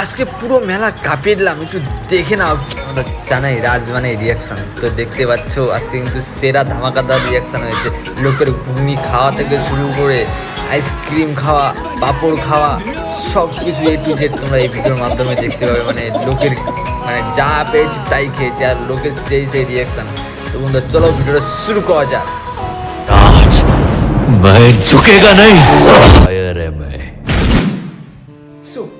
আজকে পুরো মেলা কাঁপিয়ে দিলাম একটু দেখে নাও আমরা জানাই রাজ মানে রিয়াকশন তো দেখতে পাচ্ছ আজকে কিন্তু সেরা ধামাকাদার রিয়াকশন হয়েছে লোকের ঘুগনি খাওয়া থেকে শুরু করে আইসক্রিম খাওয়া পাঁপড় খাওয়া সব কিছু এ টু জেড তোমরা এই ভিডিওর মাধ্যমে দেখতে পাবে মানে লোকের মানে যা পেয়েছি তাই খেয়েছে আর লোকের সেই সেই রিয়াকশন তো বন্ধুরা চলো ভিডিওটা শুরু করা যাক आज मैं झुकेगा नहीं शायर है मैं সো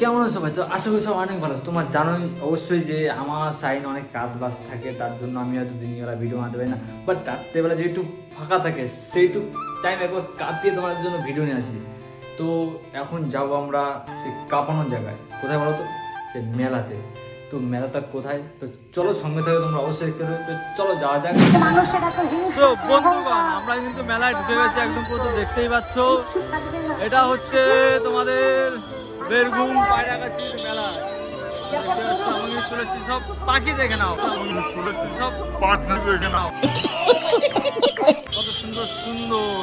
কেমন আছো ভাই? তো আশা করি সব অনেক ভালো আছো। তোমার জানোই অবশ্যই যে আমার সাইন অনেক কাজ বাজ থাকে তার জন্য আমি হয়তো দিনবেলা ভিডিও বানাতে পারি না। বাট রাত্রেবেলা যেটু ফাঁকা থাকে সেইটুক টাইম একবার কাঁপিয়ে তোমার জন্য ভিডিও নিয়ে আসি। তো এখন যাব আমরা সেই কাঁপানোর জায়গায়। কোথায় বলো তো? সে মেলাতে। তো মেলাটা কোথায়? তো চলো সঙ্গে থেকে তোমরা অবশ্যই দেখতে পাবে। তো চলো যাওয়া যাক। সো বন্ধুগণ আমরা কিন্তু মেলায় ঢুকে গেছি একদম পুরো দেখতেই পাচ্ছ। এটা হচ্ছে তোমাদের বেরঘুম পায়রাগাছির মেলা। দেখতে পাচ্ছ, আমি শুনেছি সব পাখি দেখে নাও। শুনেছি সব পাখি দেখে নাও। কত সুন্দর সুন্দর।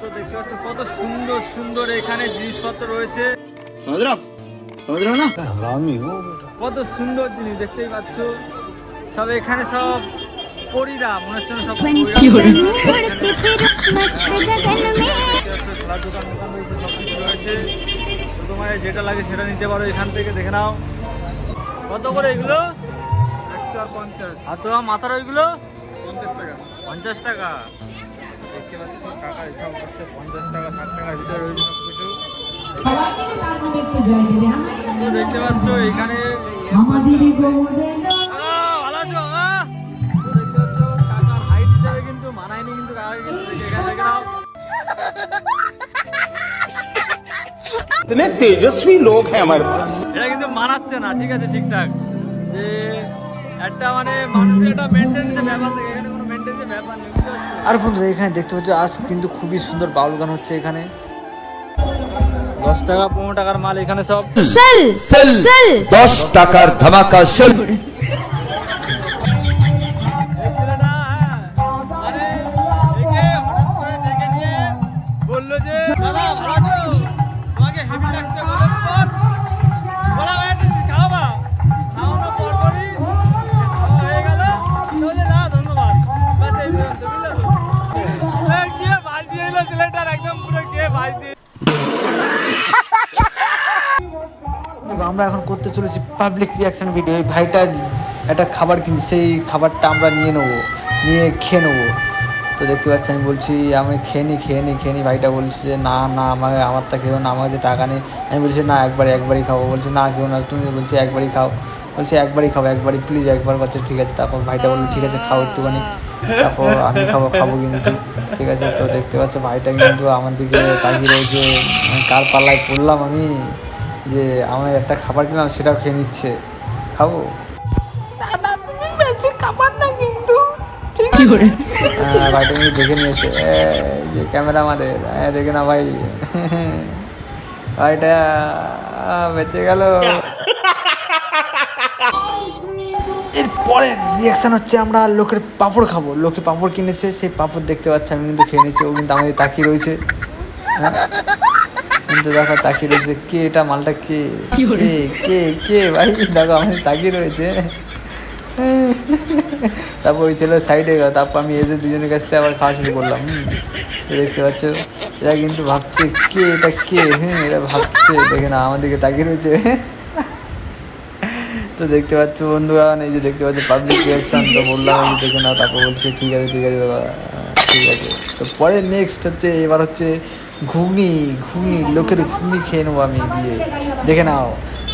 তো দেখতে পাচ্ছ কত সুন্দর সুন্দর এখানে জিনিসপত্র রয়েছে। কত সুন্দর জিনিস দেখতেই পাচ্ছ। সব এখানে সব পরীরা মনে হচ্ছে সব পরীরা। খেলার দোকান মোকান রয়েছে, সব কিছু রয়েছে। তো তোমার যেটা লাগে সেটা নিতে পারো এখান থেকে দেখে নাও। কত করে এগুলো? একশো আর পঞ্চাশ। আর তোমার মাথার ওইগুলো? পঞ্চাশ টাকা। পঞ্চাশ টাকা। দেখতে পাচ্ছি টাকা এসব হচ্ছে পঞ্চাশ টাকা ষাট টাকার ভিতরে রয়েছে সব কিছু দেখতে পাচ্ছ এখানে আমাদের इतने तेजस्वी लोग हैं हमारे पास এটা কিন্তু মানাচ্ছে না ঠিক আছে ঠিকঠাক যে একটা মানে মানুষের একটা মেনটেন্সের ব্যাপার থাকে এখানে কোনো মেনটেন্সের ব্যাপার নেই বুঝতে পারছো? আর বন্ধুরা এখানে দেখতে পাচ্ছ আজ কিন্তু খুবই সুন্দর বাউল গান হচ্ছে এখানে দশ টাকা পনেরো টাকার মাল এখানে সব दस टाकार धमाका चल এই ছেলেটা, আমরা এখন করতে চলেছি পাবলিক রিয়াকশন ভিডিও এই ভাইটা একটা খাবার কিনছে, সেই খাবারটা আমরা নিয়ে নেব, নিয়ে খেয়ে নেব। তো দেখতে পাচ্ছি, আমি বলছি, আমি খেয়ে নি খেয়ে নি খেয়ে নি। ভাইটা বলছে যে, না না, আমাকে, আমার তা খেও না, আমার কাছে টাকা নেই। আমি বলছি, না একবার একবারই খাব। বলছে, না, কেউ না। তুমি বলছে, একবারই খাও। বলছে, একবারই খাব, একবারই প্লিজ একবার বলছে, ঠিক আছে। তারপর ভাইটা বলল, ঠিক আছে, খাও একটুখানি। তারপর আমি খাব খাব কিন্তু, ঠিক আছে। তো দেখতে পাচ্ছ, ভাইটা কিন্তু আমার দিকে তাকিয়ে রয়েছে। কার পাল্লায় পড়লাম আমি? যে আমার একটা খাবার কিনলাম সেটাও খেয়ে নিচ্ছে। খাব? হ্যাঁ ভাইটা কিন্তু দেখে নিয়েছে। যে ক্যামেরা আমাদের। হ্যাঁ দেখে না ভাই। ভাইটা বেঁচে গেল। এরপরে রিয়াকশন হচ্ছে আমরা লোকের পাঁপড় খাব। লোকে পাঁপড় কিনেছে সেই পাঁপড় দেখতে পাচ্ছি আমি কিন্তু খেয়ে নিয়েছি ও কিন্তু আমাদের তাকিয়ে রয়েছে। হ্যাঁ? কিন্তু দেখো তাকিয়ে রয়েছে কে এটা? মালটা কে? কে কে? কে? ভাই দেখো আমাদের তাকিয়ে রয়েছে। তারপর ওই ছেলে সাইডে গেল তারপর আমি এদের দুজনের কাছ থেকে আবার খাওয়া শুরু করলাম। দেখতে পাচ্ছ এরা কিন্তু ভাবছে কে এটা? কে? হ্যাঁ এরা ভাবছে দেখে না আমাদেরকে তাকিয়ে রয়েছে। তো দেখতে পাচ্ছ বন্ধুরা এই যে দেখতে পাচ্ছ পাবলিক রিয়াকশন তো বললাম আমি দেখে না তারপর বলছে ঠিক আছে ঠিক আছে দাদা ঠিক আছে। তো পরে নেক্সট হচ্ছে এবার হচ্ছে ঘুগনি ঘুগনি লোকের ঘুগনি খেয়ে নেব আমি গিয়ে। দেখে নাও।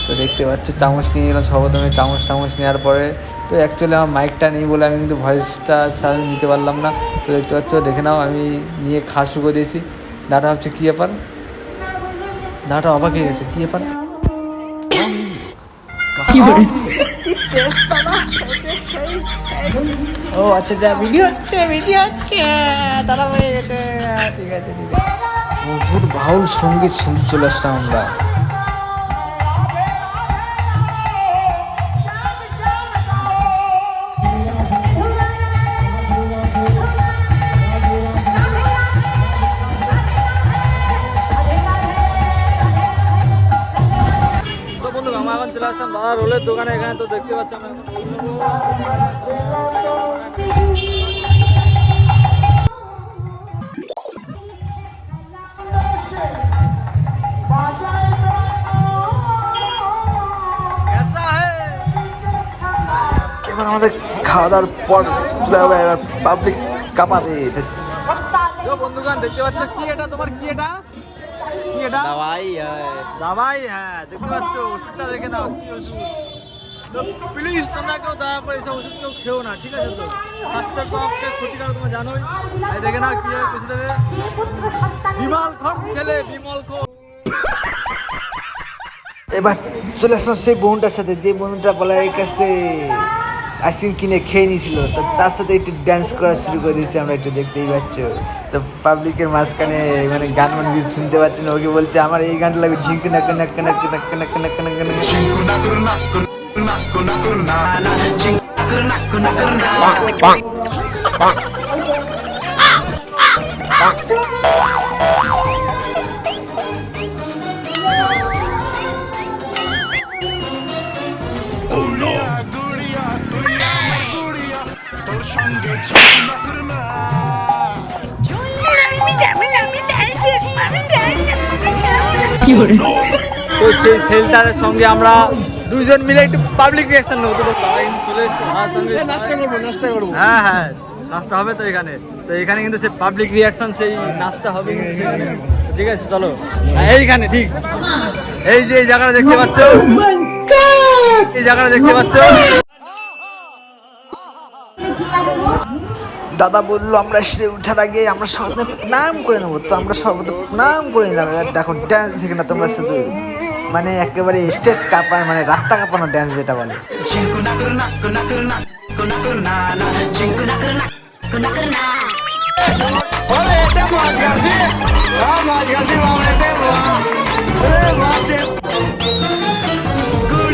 তো দেখতে পাচ্ছ চামচ নিয়ে গেলাম সর্বপ্রথমে চামচ টামচ নেওয়ার পরে। তো অ্যাকচুয়ালি আমার মাইকটা নেই বলে আমি কিন্তু ভয়েসটা সাথে নিতে পারলাম না। তো দেখতে পাচ্ছ দেখে নাও আমি নিয়ে খাওয়া শুরু করে দিয়েছি। দাদা ভাবছে কী ব্যাপার? দাদাটা অবাক হয়ে গেছে কী ব্যাপার? ও আচ্ছা যা ভিডিও হচ্ছে ভিডিও হচ্ছে। দাদা হয়ে গেছে। ঠিক আছে ঠিক আছে। মধুর বাউল সংগীত শুনতে চলে আসলাম আমরা। চলে রোলের দোকানে। এখানে তো দেখতে পাচ্ছি খাওয়া দাওয়ার পর চলে যাবে এবার পাবলিক কাপাতে। जो দেখতে পাচ্ছ কি এটা? তোমার কি এটা? কি এটা? দাওয়াই দাওয়াই হ্যাঁ দেখতে পাচ্ছ ওষুধটা দেখে নাও কি ওষুধ। তো প্লিজ তোমরা কেউ দয়া করে এসব ওষুধ কেউ খেও না ঠিক আছে তো? স্বাস্থ্যের পক্ষে ক্ষতিকারক তোমরা জানোই। এই দেখে নাও কি হবে বেশি দেবে। বিমল খর ছেলে বিমল খর। এবার চলে আসলাম সেই বোনটার সাথে যে বোনটা বলার কাছ থেকে আইসক্রিম কিনে খেয়ে নিয়েছিল তো তার সাথে একটু ড্যান্স করা শুরু করে দিয়েছি আমরা একটু দেখতেই পাচ্ছ তো পাবলিকের মাঝখানে মানে গান মান কিছু শুনতে পাচ্ছি না ওকে বলছে আমার এই গানটা লাগবে ঝিঙ্কু নাক নাক নাক নাক নাক নাক নাক নাক তো সেই সেলটারের সঙ্গে আমরা দুইজন মিলে একটু পাবলিক রিয়াকশন নেব তো চলে সঙ্গে নাচটা করব হ্যাঁ হ্যাঁ নাচটা হবে তো এখানে তো এখানে কিন্তু সেই পাবলিক রিয়াকশন সেই নাচটা হবে ঠিক আছে চলো হ্যাঁ, এইখানে ঠিক এই যে এই জায়গাটা দেখতে পাচ্ছ এই জায়গাটা দেখতে পাচ্ছ দাদা বললো আমরা সেরে উঠার আগে আমরা সবাই প্রণাম করে নেবো তো আমরা সবাই প্রণাম করে নিলাম এবার দেখো ড্যান্স থেকে না তোমরা শুধু মানে একেবারে স্টেট কাঁপানো মানে রাস্তা কাঁপানো ড্যান্স যেটা বলে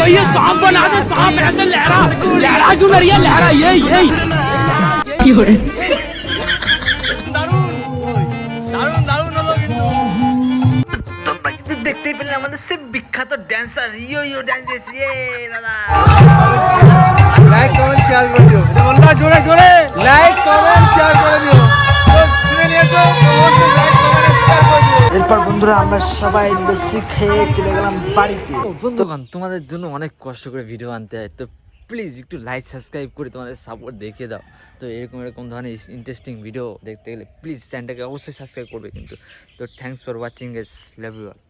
ये सांप बना दे सांप ऐसे लहरा लहरा क्यों ना रही है लहरा ये ये দারুণ কিন্তু দেখতেই পেলে আমাদের সে বিখ্যাত ড্যান্সার ইয়ো ইয়ো ড্যান্স ইয়ে দাদা লাইক কমেন্ট শেয়ার করে দিও। বন্ধুরা জোরে জোরে। লাইক কমেন্ট শেয়ার করে দিও। এরপর বন্ধুরা আমরা সবাই লস্যি খেয়ে চলে গেলাম বাড়িতে। বন্ধুগণ তোমাদের জন্য অনেক কষ্ট করে ভিডিও আনতে হয়। তো প্লিজ একটু লাইক সাবস্ক্রাইব করে তোমাদের সাপোর্ট দেখিয়ে দাও। তো এরকম এরকম ধরনের ইন্টারেস্টিং ভিডিও দেখতে গেলে প্লিজ চ্যানেলটাকে অবশ্যই সাবস্ক্রাইব করবে কিন্তু। তো থ্যাংকস ফর ওয়াচিং এস লাভ ইউ